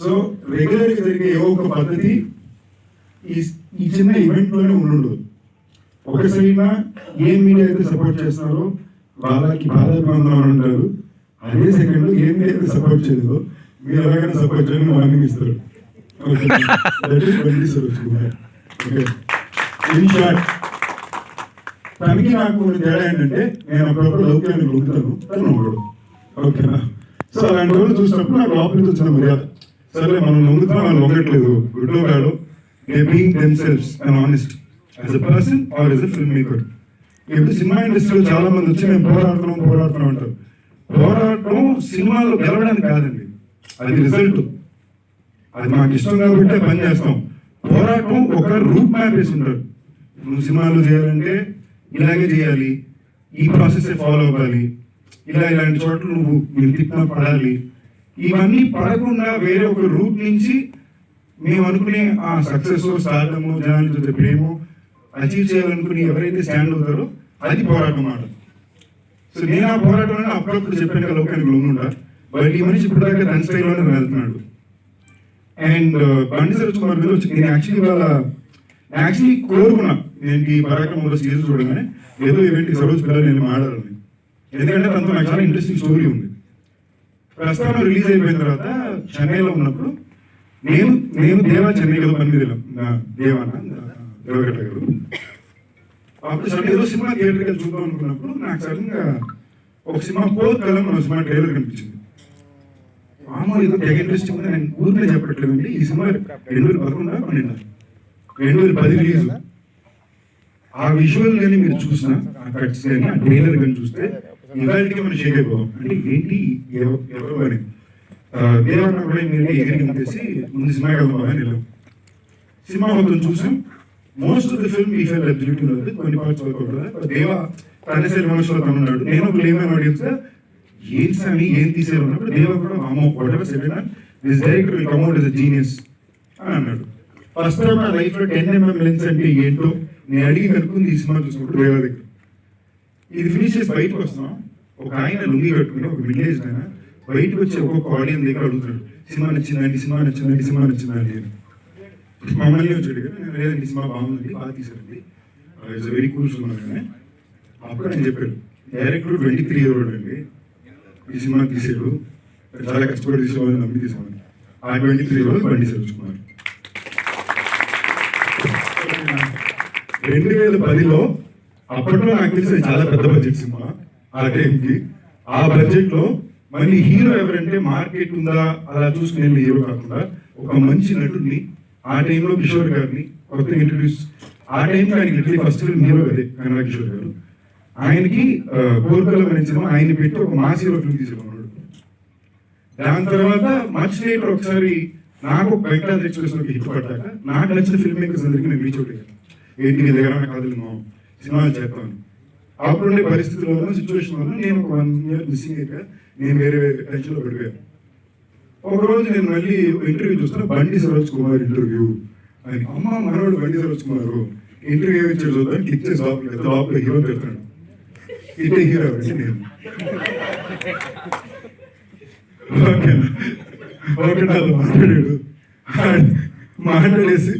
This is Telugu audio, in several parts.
సో రెగ్యులర్గా జరిగే ఏ ఒక్క పద్ధతి ఈ ఈ చిన్న ఈవెంట్లోనే ఉండు ఒక సైడ్ ఏ మీడియా అయితే సపోర్ట్ చేస్తున్నారో వాళ్ళకి బాధాభివందనం అంటారు. అదే సెకండ్ ఏ మీడియా అయితే సపోర్ట్ చేయదు మీరు ఎలాగైనా సపోర్ట్ చేయని వార్నింగ్ ఇస్తారు ఓకే. ఇన్ షార్ట్ తనకి నాకు తేడా ఏంటంటే నేను అప్పుడప్పుడు లౌక్యాన్ని లొంగుతాను తను ఒకడు ఓకేనా? సో అలాంటి వాళ్ళు చూసినప్పుడు నాకు లోపలికి వచ్చిన మర్యాద. సరే మనం లొంగుతాం వాళ్ళు నొంగట్లేదు గుడ్లో కాడు. They being themselves and honest as a person or as a film maker ఇప్పుడు సినిమా ఇండస్ట్రీలో చాలా మంది వచ్చి మేము పోరాడుతున్నాం పోరాడుతున్నాం అంటారు. పోరాటం సినిమాలో గెలవడానికి కాదండి. అది రిజల్ట్ అది మాకు ఇష్టం కాబట్టి పని చేస్తాం. పోరాటం ఒక రూట్ మ్యాప్ వేసి ఉంటారు. నువ్వు సినిమాలు చేయాలంటే ఇలాగే చేయాలి. ఈ ప్రాసెస్ ఫాలో అవ్వాలి. ఇలా ఇలాంటి చోట్ల నువ్వు మీరు తిప్పిన పడాలి. ఇవన్నీ పడకుండా వేరే ఒక రూట్ నుంచి మేము అనుకునే ఆ సక్సెస్ సాధము జనాలు చూసే ప్రేమ అచీవ్ చేయాలనుకుని ఎవరైతే స్టాండ్ అవుతారో అది పోరాటం మాట సో నేను ఆ పోరాటం అప్పుడప్పుడు చెప్పాను కదా లోకానికి లొంగుండా బట్ ఈ మనిషి ఇప్పుడు దాకా తన స్టైల్లోనే వెళ్తున్నాడు అండ్ uh, బండి సరోజ్ కుమార్ గారు వచ్చి నేను యాక్చువల్లీ వాళ్ళ యాక్చువల్లీ కోరుకున్నా. నేను ఈ పరాక్రమంలో సీరియస్ చూడగానే ఏదో ఈవెంట్ సరోజ్ పిల్లలు నేను మాడాలని ఎందుకంటే తనతో నాకు చాలా ఇంట్రెస్టింగ్ స్టోరీ ఉంది. ప్రస్తుతం రిలీజ్ అయిపోయిన తర్వాత చెన్నైలో ఉన్నప్పుడు నేను నేను దేవా చెన్నై కదా పని మీద నా దేవాన దేవగట్ట గారు. అప్పుడు సడన్ ఏదో సినిమా థియేటర్కి వెళ్ళి చూద్దాం అనుకున్నప్పుడు నాకు సడన్గా ఒక సినిమా పోత్ కలం మన సినిమా ట్రైలర్ కనిపించింది. మామూలు ఏదో తెగ ఇంట్రెస్టింగ్ ఉంది నేను ఊరికే చెప్పట్లేదండి ఈ సినిమా రెండు వేల పదకొండు పన్నెండు. రెండు వేల పది రిలీజ్ ఆ విజువల్ కానీ మీరు చూసిన ఆ కట్స్ కానీ ఆ ట్రైలర్ కానీ చూస్తే ఇవాళకి మనం షేక్ అయిపోతాం అంటే ఏంటి? ఎవరు అని దేవన్న కూడా మీరు ఎగిరికి తీసి ముందు సినిమా వెళ్దాం అని వెళ్ళాం. సినిమా మొత్తం చూసాం. మోస్ట్ ఆఫ్ ద ఫిల్మ్ ఈ ఫిల్ అబ్జెక్టివ్ ఉన్నది కొన్ని పార్ట్స్ వర్క్ దేవ తన సినిమాస్లో తను ఉన్నాడు. నేను ఒక లేమన్ ఆడియన్స్ ఏం సామి ఏం తీసేయాలి అన్నప్పుడు దేవ కూడా అమ్మ whatever second this director will come out as genius అని అన్నాడు. ఫస్ట్ టైం నా లైఫ్లో టెన్ ఎంఎం లెన్స్ అంటే ఏంటో నేను అడిగి కనుక్కుంది ఈ సినిమా చూసుకుంటూ దేవ దగ్గర ఇది ఫినిష్ చేసి బయటకు వస్తున్నాం. ఒక ఆయన లుంగి కట్టుకుని ఒక విలేజ్ ఆయన బయటకు వచ్చి ఒక్కొక్క ఆడియన్స్ దగ్గర అడుగుతాడు సినిమా నచ్చిందండి సినిమా నచ్చిందండి సినిమా నచ్చిందండి అని. మమ్మల్ని వచ్చాడు కదా లేదండి సినిమా బాగుంది బాగా తీసారండి ఇట్స్ వెరీ కూల్ సినిమా అని. అప్పుడు ఆయన చెప్పాడు డైరెక్టర్ ట్వంటీ త్రీ ఇయర్ అండి. ఈ సినిమా తీసాడు చాలా కష్టపడి తీసుకోవాలని నమ్మి తీసుకోవాలి ఆ ట్వంటీ త్రీ ఇయర్ బండి సరుచుకున్నారు రెండు వేల పదిలో అప్పట్లో నాకు తెలిసి చాలా పెద్ద బడ్జెట్ సినిమా ఆ టైంకి. ఆ బడ్జెట్లో మళ్ళీ హీరో ఎవరంటే మార్కెట్ ఉందా అలా చూసుకుని వెళ్ళే హీరో కాకుండా ఒక మంచి నటుడిని ఆ టైంలో కిషోర్ గారిని కొత్తగా ఇంట్రడ్యూస్ ఆ టైంలో ఆయన లిటరీ ఫస్ట్ ఫిల్మ్ హీరో అదే కన్నడ కిషోర్ గారు. ఆయనకి కోరుకలం అనే సినిమా ఆయన పెట్టి ఒక మాస్ హీరో ఫిల్మ్ తీసుకున్నాడు దాని తర్వాత మచ్ లేటర్ ఒకసారి నాకు ఒక వెంకటాద్రి ఎక్స్ప్రెస్ హిట్ పడ్డాక నాకు నచ్చిన ఫిల్మ్ మేకర్స్ అందరికీ నేను రీచ్ అవుట్ అయ్యాను. ఏంటి దగ్గర కాదు సినిమాలు చెప్పాను అప్పుడుండే పరిస్థితుల వల్ల సిచ్యువేషన్ వల్ల నేను ఒక వన్ ఇయర్ మిస్సింగ్ అయిపోయా. నేను వేరే వేరే టెన్షన్లో పడిపోయాను ఒకరోజు నేను మళ్ళీ ఇంటర్వ్యూ చూస్తున్నా బండి సరోజ్ కుమార్ ఇంటర్వ్యూ అని అమ్మ మనవాడు బండి సరోజ్ కుమార్ ఇంటర్వ్యూ ఇచ్చాడు చూద్దాం క్లిక్ చేసి లోపల లోపల హీరో పెడతాడు ఇదే హీరో అంటే నేను. ఓకేనా ఓకే నాతో మాట్లాడాడు. మాట్లాడేసి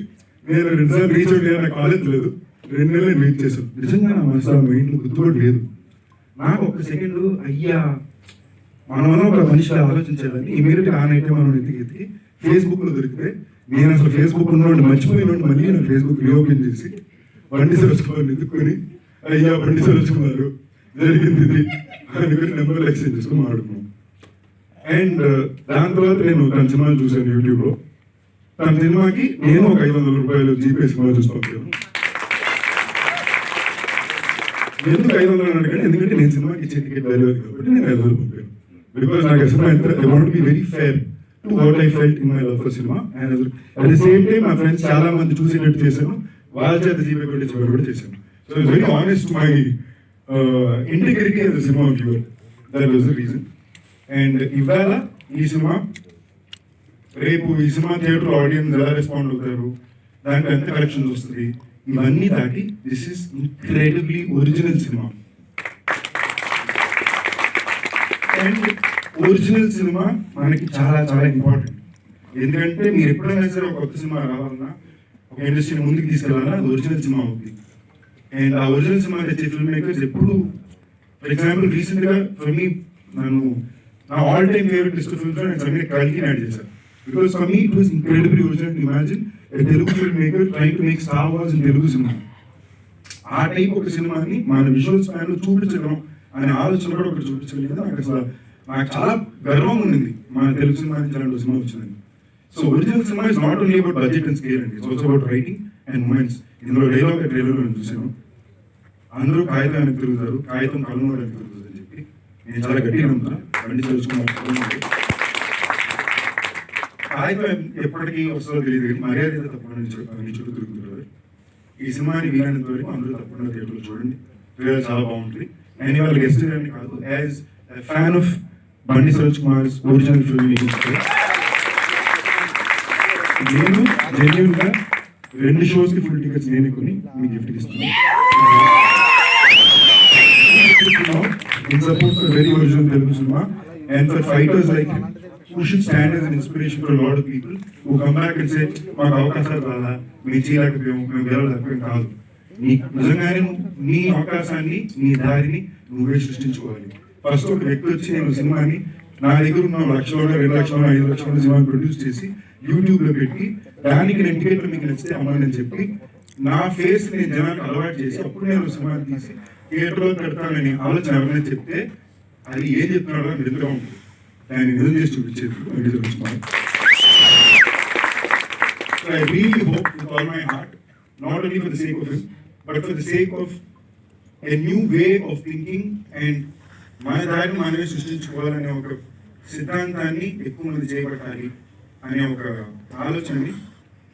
నేను రెండుసార్లు రీచ్ అయ్యా నాకు కాలేజ్ లేదు. రెండు నెలలు వెయిట్ చేశాను నిజంగా నా మనసులో మైండ్లో గుర్తుపడి లేదు. నాకు ఒక సెకండ్ అయ్యా మనం ఒక మనిషి ఆలోచించాలని ఇమీడియట్గా ఆన్ అయితే మనం ఎత్తికి ఫేస్బుక్లో దొరికితే నేను అసలు ఫేస్బుక్ ఉన్నవాడిని మర్చిపోయినోడిని మళ్ళీ నేను ఫేస్బుక్ రీఓపెన్ చేసి బండి సరోజ్ కుమార్ ఎత్తుకొని అయ్యా బండి సరోజ్ కుమార్ జరిగింది ఇది. అనుకుని నెంబర్లు ఎక్స్చేంజ్ చేసుకుని మాట్లాడుకున్నాం. అండ్ uh, దాని తర్వాత నేను తన సినిమాలు చూశాను యూట్యూబ్లో. తన సినిమాకి నేను ఒక ఐదు వందల రూపాయలు జీపే సినిమా చూసి పంపాను ఎందుకు ఐదు వందలు అడిగాను ఎందుకంటే నేను సినిమాకి ఇచ్చే టికెట్ వాల్యూ అది కాబట్టి నేను ఐదు వందలు పంపాను బికాస్ నాకు సినిమా ఎంత I want be very fair to what I felt in my love for cinema and at the same time మా ఫ్రెండ్స్ చాలా మంది చూసేటట్టు చేశాను వాళ్ళ చేత జీపే కూడా కొట్టించి కూడా చేశాను so it's very honest my integrity of the cinema of your that was the reason and ఇవాళ ఈ సినిమా రేపు ఈ సినిమా థియేటర్ ఆడియన్స్ ఎలా రెస్పాండ్ అవుతారు? దాంట్లో ఎంత కలెక్షన్స్ వస్తుంది? ఇవన్నీ దాటి this is incredibly original cinema and original cinema మనకి చాలా చాలా ఇంపార్టెంట్ ఎందుకంటే మీరు ఎప్పుడైనా సరే ఒక కొత్త సినిమా రావాలన్నా ఒక ఇండస్ట్రీని ముందుకు తీసుకెళ్ళాలన్నా అది ఒరిజినల్ సినిమా అవుతుంది అండ్ ఆ ఒరిజినల్ సినిమా తెచ్చే ఫిల్మ్ మేకర్స్ ఎప్పుడు ఫర్ ఎగ్జాంపుల్ రీసెంట్గా ఫర్ మీ నన్ను నా all time favourite list films నేను సమీర్ కలికి యాడ్ చేశాను. Because for me it was incredible original imagine Telugu film maker trying to make Star Wars in Telugu cinema ఆ టైప్ ఒక సినిమాని మన విజువల్ స్పాన్లో చూపించడం అనే ఆలోచన కూడా ఒకటి చూపించగలిగింది. నాకు అసలు నాకు చాలా గర్వం ఉండింది మన తెలుగు సినిమా నుంచి సినిమా వచ్చిందని. So original cinema is not only about budget and scale అండి. It's also about writing and moments ఇందులో డైలాగ్ ట్రైలర్ నేను చూసాను అందరూ కాగితం వెనక్కి తిరుగుతారు. కాగితం కళ్ళు వెనక్కి తిరుగుతుంది అని చెప్పి. నేను చాలా గట్టిగా నమ్ముతాను బండి తెలుసుకున్నాను కాగితం ఎప్పటికీ వస్తుందో తెలియదు. కానీ మర్యాద తప్పకుండా నీ చుట్టూ తిరుగుతుంటారు ఈ సినిమాని వీలైనంత వరకు అందరూ తప్పకుండా థియేటర్లో చూడండి. ట్రైలర్ చాలా బాగుంటుంది. నేను ఇవాళ గెస్ట్ అని కాదు as fan of Bandi Saroj Kumar original film నేను జెన్యున్గా రెండు షోస్కి ఫుల్ టికెట్స్ నేను కొని మీకు గిఫ్ట్ ఇస్తున్నాను in support for very original Telugu cinema and for fighters like who should stand as an inspiration for a lot of people who come back and say మాకు అవకాశాలు రాలా మేము చేయలేకపోయాము మేము వెళ్ళలేకపోయాం కాదు. నీ నిజంగానే నీ అవకాశాన్ని నీ దారిని నువ్వే సృష్టించుకోవాలి. ఫస్ట్ ఒక వ్యక్తి వచ్చి నేను సినిమాని నా దగ్గర ఉన్న లక్షలో రెండు లక్షలు ఐదు లక్షల సినిమాని ప్రొడ్యూస్ చేసి యూట్యూబ్లో పెట్టి దానికి నేను థియేటర్ మీకు నచ్చితే అమ్మని అని చెప్పి నా ఫేస్ నేను జనానికి అలవాటు చేసి అప్పుడు నేను సినిమాని తీసి థియేటర్లో పెడతానని ఆలోచన ఎవరైనా చెప్తే అది ఏం చెప్తున్నాడో అని ఉంటుంది. దాన్ని నిజం చేసి చూపించేది Venkateswara So I really hope with all my heart, not only for the sake of him, but for the sake of a new way of thinking and మన దారిని మనమే సృష్టించుకోవాలనే ఒక సిద్ధాంతాన్ని ఎక్కువ మంది చేపట్టాలి అనే ఒక ఆలోచనని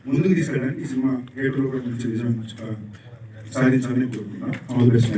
ముందుకు తీసుకెళ్ళడానికి ఈ సినిమా థియేటర్లో కూడా మంచి విజయం సాధించాలని కోరుకుంటున్నాను. All the best